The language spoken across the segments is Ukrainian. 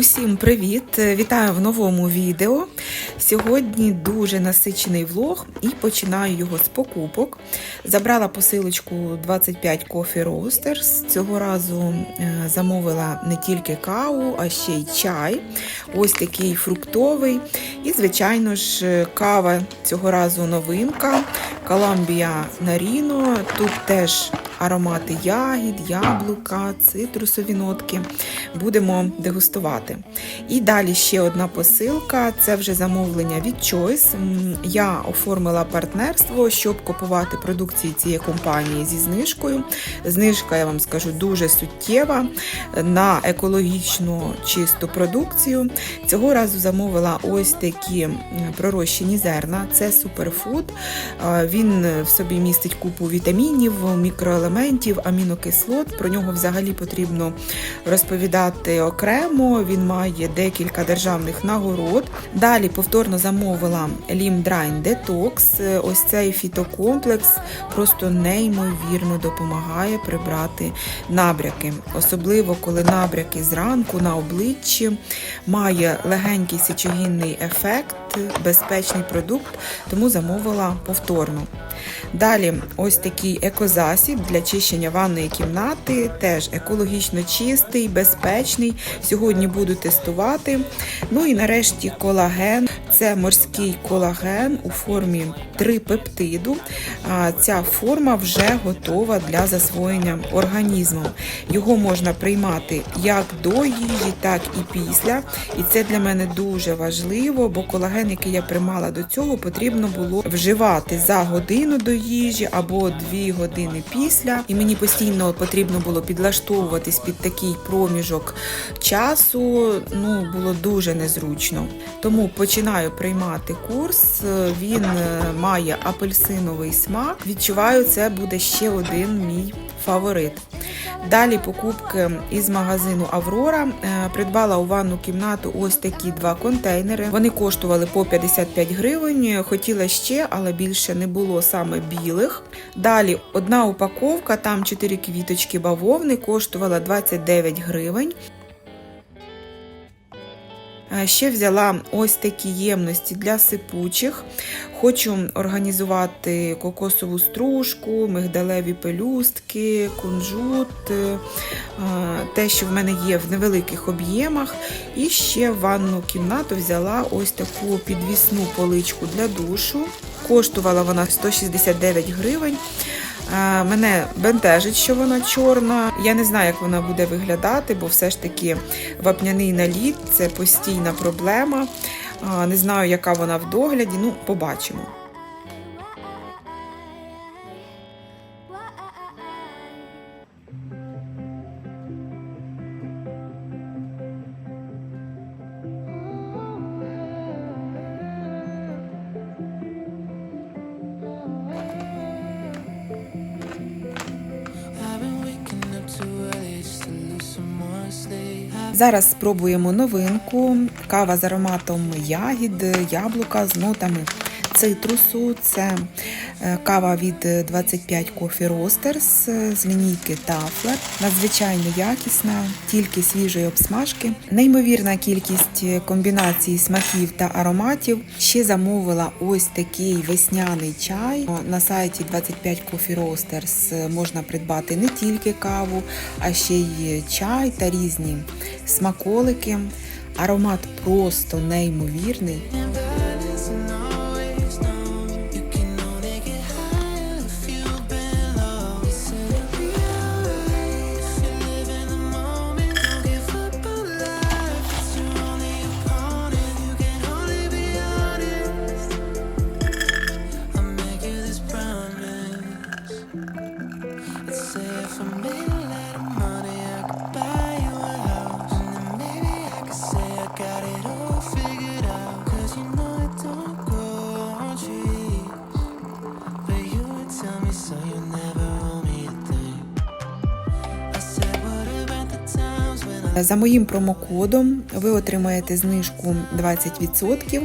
Усім привіт! Вітаю в новому відео. Сьогодні дуже насичений влог і починаю його з покупок. Забрала посилочку 25 Coffee Roasters. Цього разу е, замовила не тільки каву, а ще й чай. Ось такий фруктовий. І, звичайно ж, кава цього разу новинка. Columbia Narino. Тут теж аромати ягід, яблука, цитрусові нотки. Будемо дегустувати. І далі ще одна посилка це вже замовлення від Choice. Я оформила партнерство, щоб купувати продукції цієї компанії зі знижкою. Знижка, я вам скажу, дуже суттєва на екологічну чисту продукцію. Цього разу замовила ось такі пророщені зерна. Це суперфуд. Він в собі містить купу вітамінів, мікроелементів, амінокислот. Про нього взагалі потрібно розповідати окремо. Він має декілька державних нагород. Далі повторно замовила Лімдрайн Детокс. Ось цей фітокомплекс просто неймовірно допомагає прибрати набряки, особливо коли набряки зранку на обличчі має легенький сечогінний ефект, безпечний продукт, тому замовила повторно. Далі ось такий екозасіб для чищення ванної кімнати, теж екологічно чистий, безпечний. Сьогодні буду тестувати. Ну і нарешті колаген. Це морський колаген у формі трипептиду. А Ця форма вже готова для засвоєння організмом. Його можна приймати як до їжі, так і після. І це для мене дуже важливо, бо колаген, який я приймала до цього, потрібно було вживати за годину до їжі або дві години після. І мені постійно потрібно було підлаштовуватись під такий проміжок часу. Ну, було дуже незручно. Тому починаю приймати курс. Він е, має апельсиновий смак. Відчуваю, це буде ще один мій фаворит. Далі покупки із магазину Аврора. Е, Придбала у ванну кімнату ось такі два контейнери. Вони коштували по 55 гривень. Хотіла ще, але більше не було саме білих. Далі одна упаковка, там 4 квіточки бавовни, коштувала 29 гривень. Е, Ще взяла ось такі ємності для сипучих. Хочу організувати кокосову стружку, мигдалеві пелюстки, кунжут, е, те, що в мене є в невеликих об'ємах. І ще в ванну кімнату взяла ось таку підвісну поличку для душу. Коштувала вона 169 гривень. Мене бентежить, що вона чорна. Я не знаю, як вона буде виглядати, бо все ж таки вапняний наліт це постійна проблема. Не знаю, яка вона в догляді. Ну, побачимо. Зараз спробуємо новинку. Кава з ароматом ягід, яблука з нотами цитрусу. Це е, кава від 25 Coffee Roasters е, з лінійки Тафлер. Надзвичайно якісна, тільки свіжої обсмажки. Неймовірна кількість комбінацій смаків та ароматів. Ще замовила ось такий весняний чай. На сайті 25 Coffee Roasters можна придбати не тільки каву, а ще й чай та різні смаколики. Аромат просто неймовірний. За моїм промокодом ви отримаєте знижку 20%.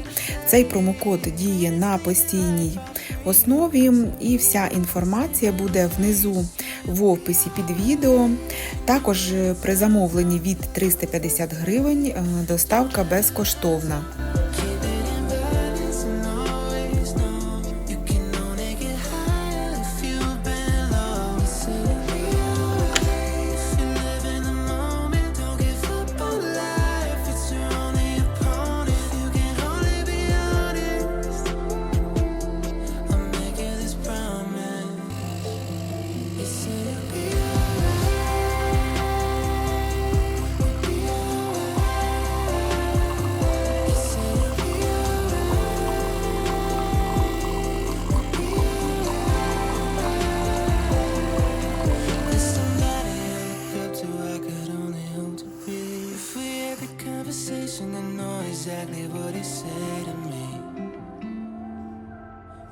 Цей промокод діє на постійній основі, і вся інформація буде внизу в описі під відео. Також е, при замовленні від 350 гривень е, доставка безкоштовна.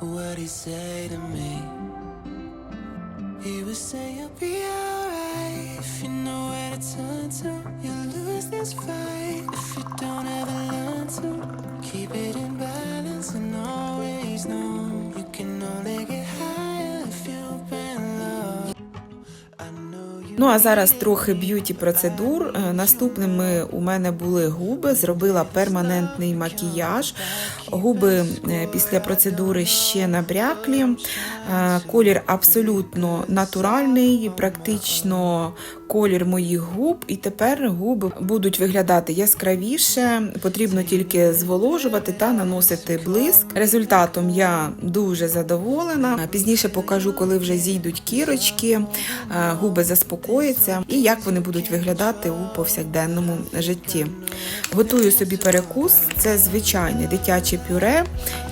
What he'd say to me. He would say, You'll be alright. If you know where to turn to, you'll lose this fight. If you don't ever learn to keep it in balance and always know you can only get higher if you've been low. I know you. Ну а зараз трохи б'юті процедур. Е, Наступними у мене були губи. Зробила перманентний макіяж. Губи е, після процедури ще набряклі. Е, Колір абсолютно натуральний, практично колір моїх губ. І тепер губи будуть виглядати яскравіше. Потрібно тільки зволожувати та наносити блиск. Результатом я дуже задоволена. Пізніше покажу, коли вже зійдуть кірочки, е, губи заспокояться і як вони будуть виглядати у повсякденному житті. Готую собі перекус. Це звичайне дитяче пюре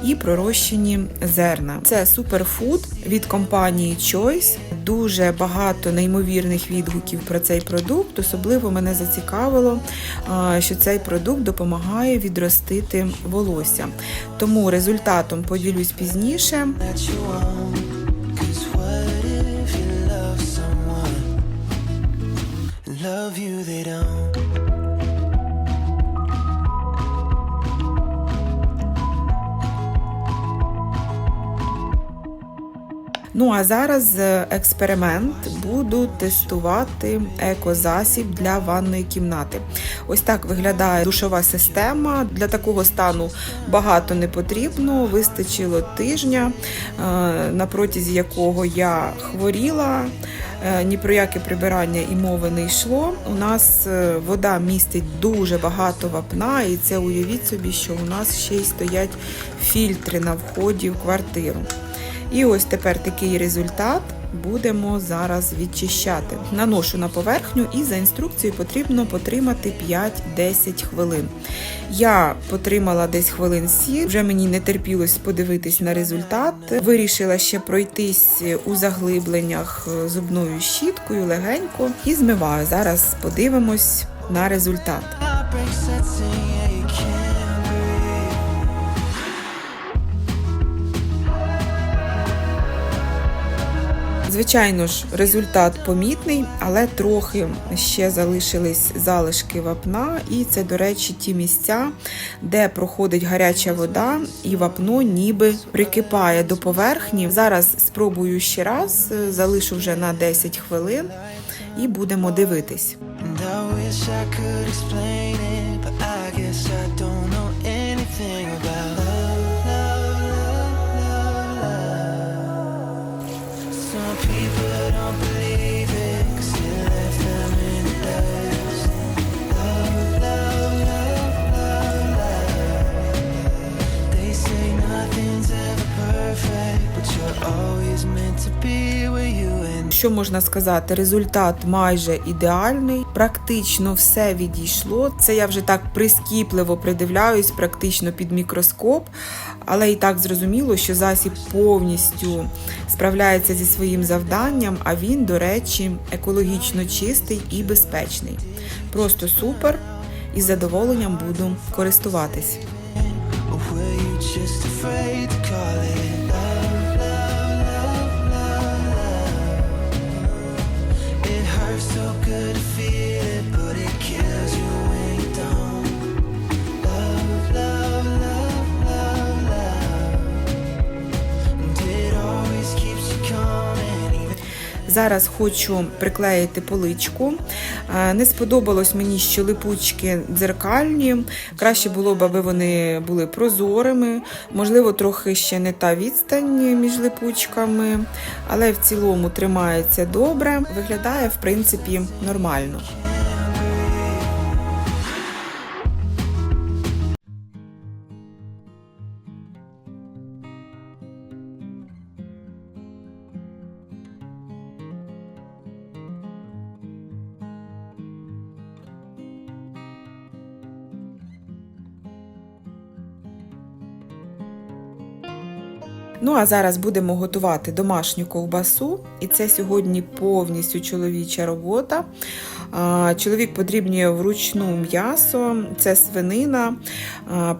і пророщені зерна. Це суперфуд від компанії Choice. Дуже багато неймовірних відгуків про цей продукт. Особливо мене зацікавило, що цей продукт допомагає відростити волосся. Тому результатом поділюсь пізніше. Love you, they don't. Ну а зараз е, експеримент буду тестувати екозасіб для ванної кімнати. Ось так виглядає душова система. Для такого стану багато не потрібно. Вистачило тижня, е, на протязі якого я хворіла. Е, Ні про яке прибирання і мови не йшло. У нас вода містить дуже багато вапна, і це уявіть собі, що у нас ще й стоять фільтри на вході в квартиру. І ось тепер такий результат будемо зараз відчищати. Наношу на поверхню і за інструкцією потрібно потримати 5-10 хвилин. Я потримала десь хвилин 7, вже мені не терпілось подивитись на результат. Вирішила ще пройтись у заглибленнях зубною щіткою легенько і змиваю. Зараз подивимось на результат. Звичайно ж, результат помітний, але трохи ще залишились залишки вапна, і це, до речі, ті місця, де проходить гаряча вода, і вапно ніби прикипає до поверхні. Зараз спробую ще раз, залишу вже на 10 хвилин і будемо дивитись. Що можна сказати? Результат майже ідеальний, практично все відійшло. Це я вже так прискіпливо придивляюсь, практично під мікроскоп, але і так зрозуміло, що засіб повністю справляється зі своїм завданням, а він, до речі, екологічно чистий і безпечний. Просто супер і з задоволенням буду користуватись. So good to feel Зараз хочу приклеїти поличку. Не сподобалось мені, що липучки дзеркальні. Краще було б, аби вони були прозорими. Можливо, трохи ще не та відстань між липучками, але в цілому тримається добре. Виглядає, в принципі, нормально. Ну а зараз будемо готувати домашню ковбасу, і це сьогодні повністю чоловіча робота. Чоловік подрібнює вручну м'ясо, це свинина,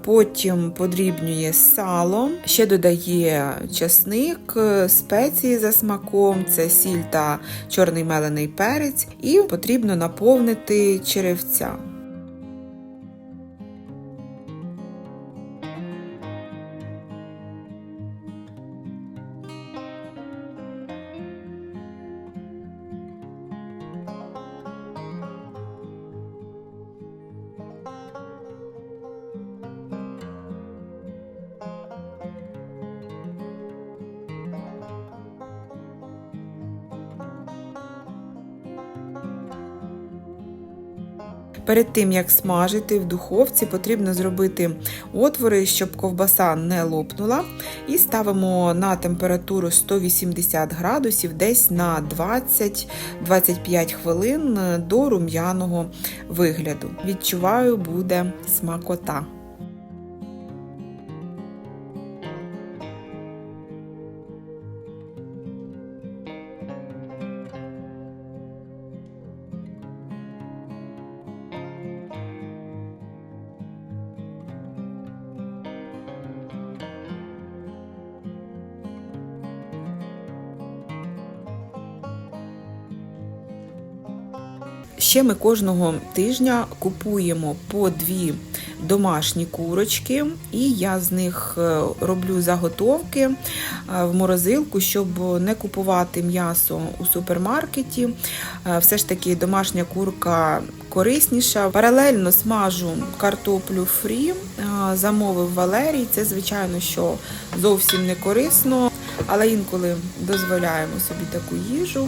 потім подрібнює сало, ще додає часник, спеції за смаком, це сіль та чорний мелений перець, і потрібно наповнити черевця. Перед тим як смажити в духовці, потрібно зробити отвори, щоб ковбаса не лопнула. І ставимо на температуру 180 градусів десь на 20-25 хвилин до рум'яного вигляду. Відчуваю, буде смакота. Ще ми кожного тижня купуємо по дві домашні курочки, і я з них е, роблю заготовки е, в морозилку, щоб не купувати м'ясо у супермаркеті. Е, Все ж таки домашня курка корисніша. Паралельно смажу картоплю фрі, замовив Валерій. Це, звичайно, що зовсім не корисно, але інколи дозволяємо собі таку їжу.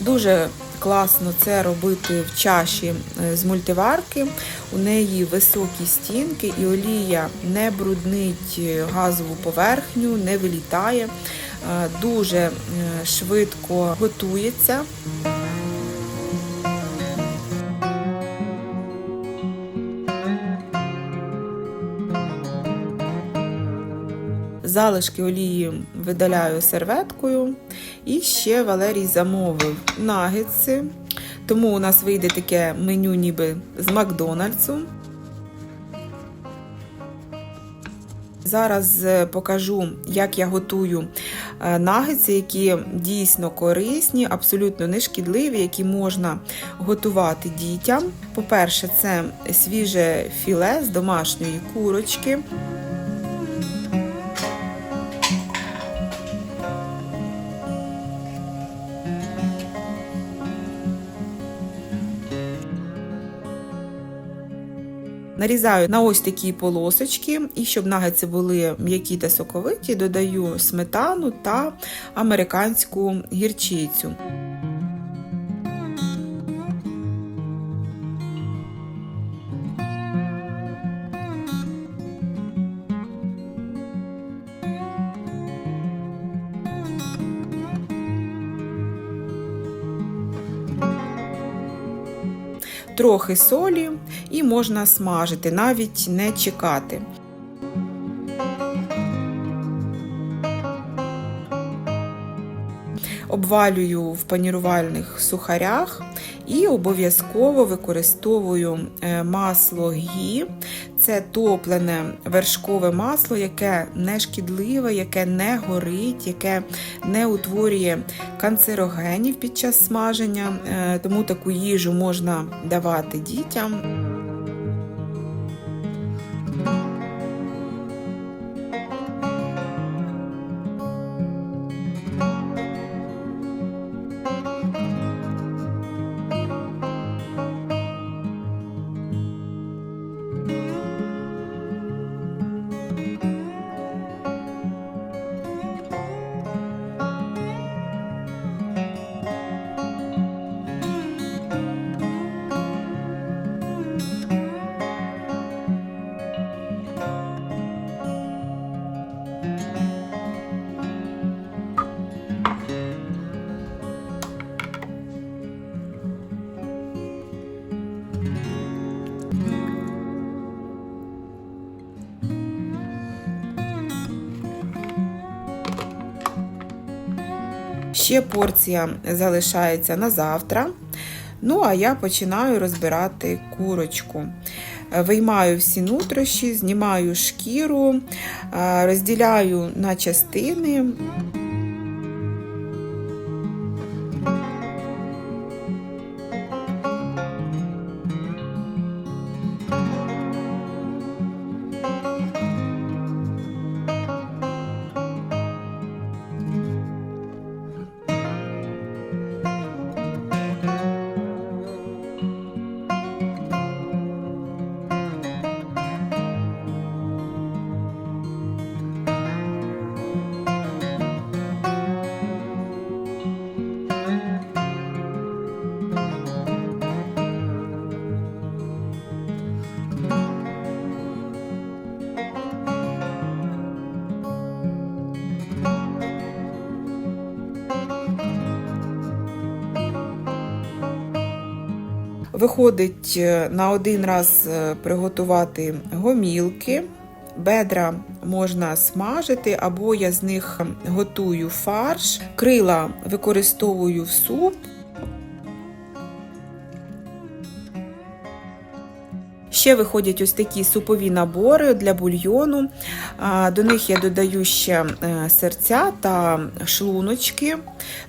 Дуже класно це робити в чаші е, з мультиварки. У неї високі стінки і олія не бруднить е, газову поверхню, не вилітає, Е, дуже швидко готується. Залишки олії видаляю серветкою. І ще Валерій замовив нагетси. Тому у нас вийде таке меню ніби з Макдональдсу. Зараз е, покажу, як я готую е, нагетси, які дійсно корисні, абсолютно не шкідливі, які можна готувати дітям. По-перше, це свіже філе з домашньої курочки. Нарізаю на ось такі полосочки, і щоб нагетси були м'які та соковиті, додаю сметану та американську гірчицю. Трохи солі і можна смажити, навіть не чекати. Обвалюю в панірувальних сухарях І обов'язково використовую е, масло гі. Це топлене вершкове масло, яке не шкідливе, яке не горить, яке не утворює канцерогенів під час смаження. Е, Тому таку їжу можна давати дітям. Ще порція залишається на завтра. Ну, а я починаю розбирати курочку. Е, Виймаю всі нутрощі, знімаю шкіру, е, розділяю на частини. Виходить е, на один раз е, приготувати гомілки. Бедра можна смажити, або я з них готую фарш. Крила використовую в суп. Ще виходять ось такі супові набори для бульйону. До них я додаю ще е, серця та шлуночки.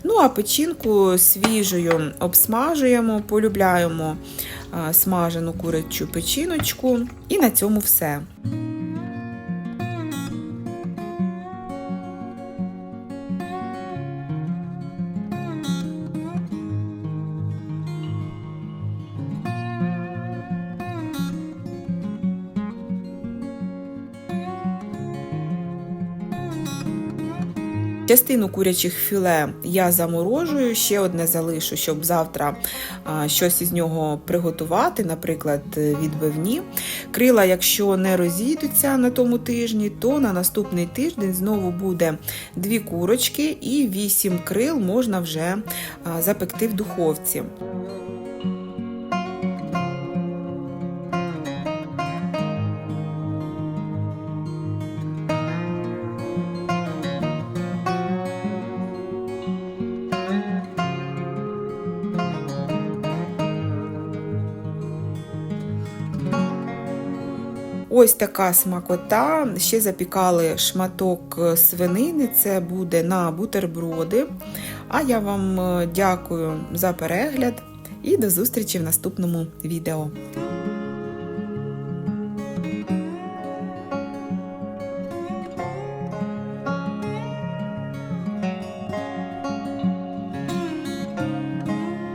Ну а печінку свіжою обсмажуємо, полюбляємо смажену курячу печіночку. І на цьому все. Частину курячих філе я заморожую, ще одне залишу, щоб завтра щось із нього приготувати, наприклад, відбивні. Крила, якщо не розійдуться на тому тижні, то на наступний тиждень знову буде дві курочки і вісім крил можна вже запекти в духовці. Ось така смакота. Ще запікали шматок свинини, це буде на бутерброди. А я вам е, дякую за перегляд і до зустрічі в наступному відео.